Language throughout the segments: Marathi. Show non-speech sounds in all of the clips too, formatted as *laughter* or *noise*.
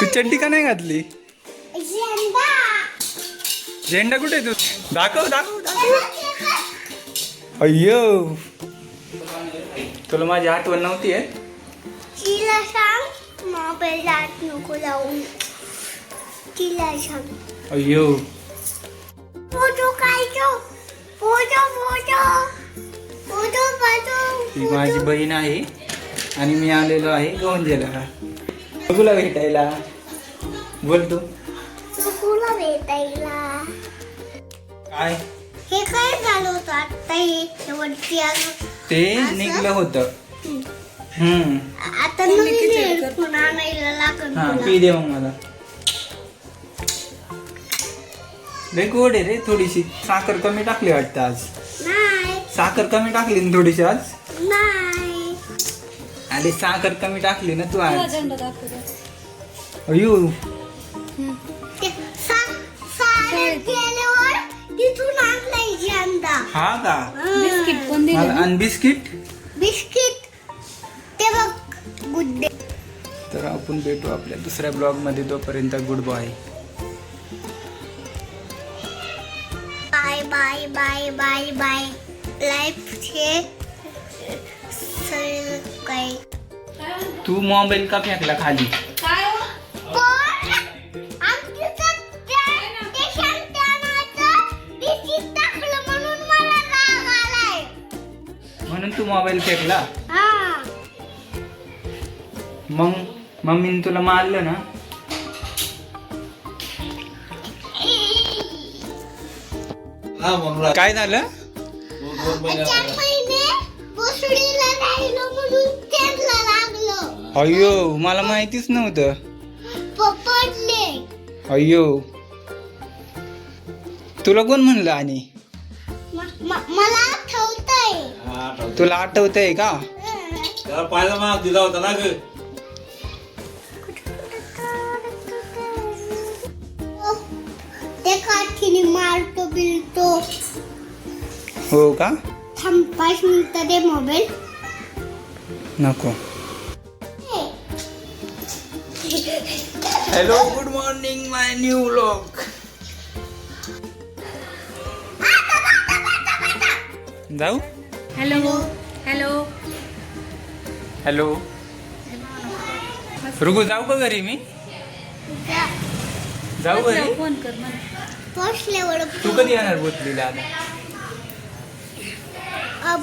तू चड्डी का नाही घातली? झेंडा. कुठे तू? दाखव दाखव. दाखव *laughs* अय्यो. तुला माझी आठवण नव्हती आहे तिला सांग मोबाईल आत नको लावून तिला सांग. अय्यो. फोटो काढतो फोटो फोटो. फोटो ही माझी बहीण आहे आणि मी आलेलो आहे गोंजेला तुला भेटायला. बोल तू. तुला भेटायला. काय? हे काय झालं होतं आता हे? शेवटची आलं. ते? निघलं होतं. हम्म. आता नवीन हेडफोन आणायला लागल हा. पी दे मग मला. लय गोड आहे रे थोडीशी. साखर कमी टाकली वाटतं आज. नाही. साखर कमी टाकली ना थोडीशी आज? अरे साखर कमी टाकली ना तू आज. झेंडा अयो तिथून आणलाय झेंडा हा का? बिस्किट पण दिले आणि बिस्किट? बिस्किट. ते बघ गुड्डे तर आपण भेटू आपल्या दुसऱ्या ब्लॉगमध्ये तोपर्यंत good bye. Bye bye bye bye bye. लाईफचे सगळं तू मोबाईल का फेकला खाली? काय हो? म्हणून मला राग आलाय. म्हणून तू मोबाईल फेकला? हा. मग मम्मीने तुला मारलं ना? काय झालं? चार महिने बसडीला राहिलो. अय्यो मला माहितीच नव्हतं. पकडले. अय्यो तुला कोण म्हणलं आणि? म- म- मला आठवतंय. तुला आठवतंय का? त्याला पाहिला माग दिला होता ना ग. ते काठीने मारतो बिलतो हो का? थांब पाच मिनिटं दे मोबाईल. नको. Hello good morning my new blog जाऊ हॅलो हॅलो हॅलो रुगू जाऊ का घरी मी? जाऊ घरी? फोन कर मला. पोचल्यावर तू कधी येणार बोतलीला आता?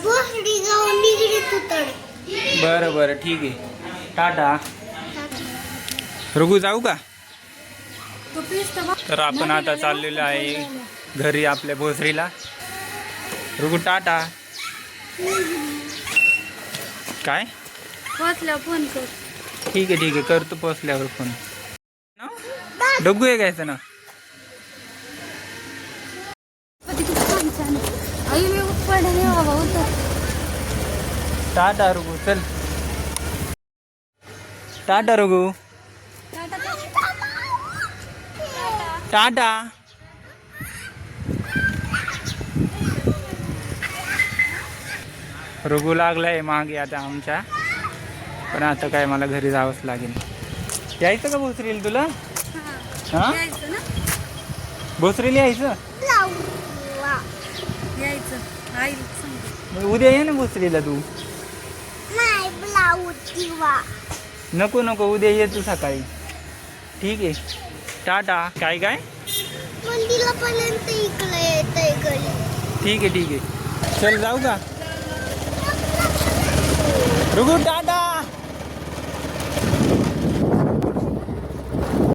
बसडी जाऊन निगडीत उतर बरं बरं ठीक आहे. टाटा. रुगू जाऊ का? तर आपण आता चाललेलो आहे घरी आपल्या भोसरीला. रुगू टाटा. काय? पोचल्यावर फोन कर. ठीक आहे ठीक आहे. करतो पोचल्यावर फोन डग्गू आहे घ्यायचं ना? बाबा उतर टाटा रुगू चल. टाटा रुगू टाटा. रुगू लागलाय मागे आता आमच्या. पण आता काय मला घरी जावंच लागेल. यायचं का भोसरीला तुला? हा. भोसरीला यायचं? उद्या ये ना भोसरीला तू. नको नको उद्या ये तू सकाळी. ठीक आहे. टाटा. काय काय? मंदिरापर्यंत इकडे ठीक आहे ठीक आहे. चल जाऊ का? रुगू टाटा.